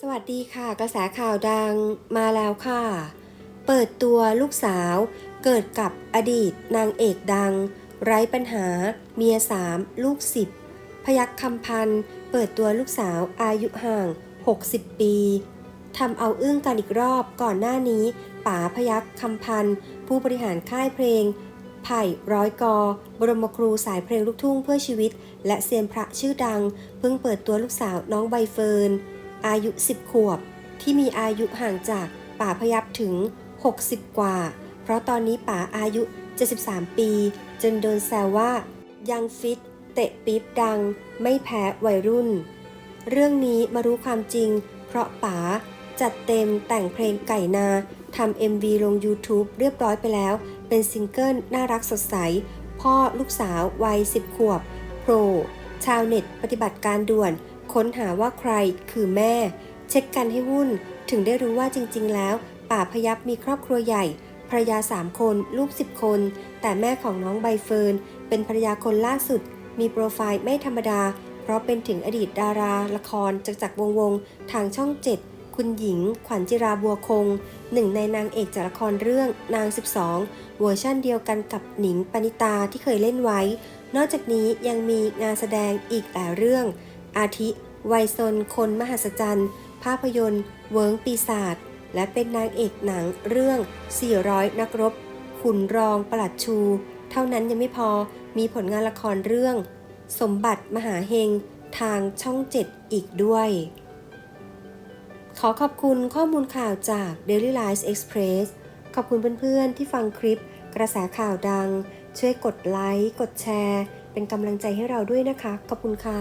สวัสดีค่ะ กระแสข่าวดังมาแล้วค่ะ เปิดตัวลูกสาวเกิดกับอดีตนางเอกดัง ไร้ปัญหา เมียสามลูกสิบพยักคำพันเปิดตัวลูกสาวอายุห่าง 60 ปีทำเอาอึ้งกันอีกรอบก่อนหน้านี้ป๋าพยักคำพันผู้บริหารค่ายเพลง ไผ่ร้อยกอ บรมครูสายเพลงลูกทุ่งเพื่อชีวิต และเซียนพระชื่อดัง เพิ่งเปิดตัวลูกสาวน้องใบเฟิร์น อายุ 10 ขวบ ที่มีอายุห่างจากป๋าพยับถึง 60 กว่า เพราะตอนนี้ป๋าอายุ 73 ปี จนโดนแซวว่า ยังฟิต เตะปี๊บดัง ไม่แพ้วัยรุ่น เรื่องนี้มารู้ความจริง เพราะป๋าจัดเต็มแต่งเพลงไก่นาทำ MV ลง YouTube เรียบร้อยไปแล้ว เป็นซิงเกิลน่ารักสดใส พ่อลูกสาววัย 10 ขวบโผล่ชาวเน็ตปฏิบัติการด่วน ค้นหาว่าใครคือแม่ เช็คกันให้วุ่น ถึงได้รู้ว่าจริง ๆ แล้ว ป่าพยับมีครอบครัวใหญ่ภรรยา3คน ลูก10คน แต่แม่ของน้องใบเฟิร์น เป็นภรรยาคนล่าสุด มีโปรไฟล์ไม่ธรรมดา เพราะเป็นถึงอดีตดารา ละครจากจักรวงวง ทางช่อง7คุณหญิง ขวัญจิราบัวคง หนึ่งในนางเอกจากละครเรื่องนาง 12 เวอร์ชั่นเดียวกันกับหนิงปณิตาที่เคยเล่นไว้ นอกจากนี้ยังมีงานแสดงอีกหลายเรื่อง อาทิ ไวยซนคนมหัศจรรย์ ภาพยนตร์ เวิร์งปีศาจและเป็นนางเอกหนังเรื่อง 400 นักรบ ขุนรองประหลัดชู เท่านั้นยังไม่พอมีผลงานละครเรื่อง สมบัติมหาเฮง ทางช่อง7อีกด้วย ขอขอบคุณข้อมูลข่าวจาก Daily Life Express ขอบคุณเพื่อนๆ ที่ฟังคลิปกระแสข่าวดัง ช่วยกดไลค์ กดแชร์ เป็นกำลังใจให้เราด้วยนะคะ ขอบคุณค่ะ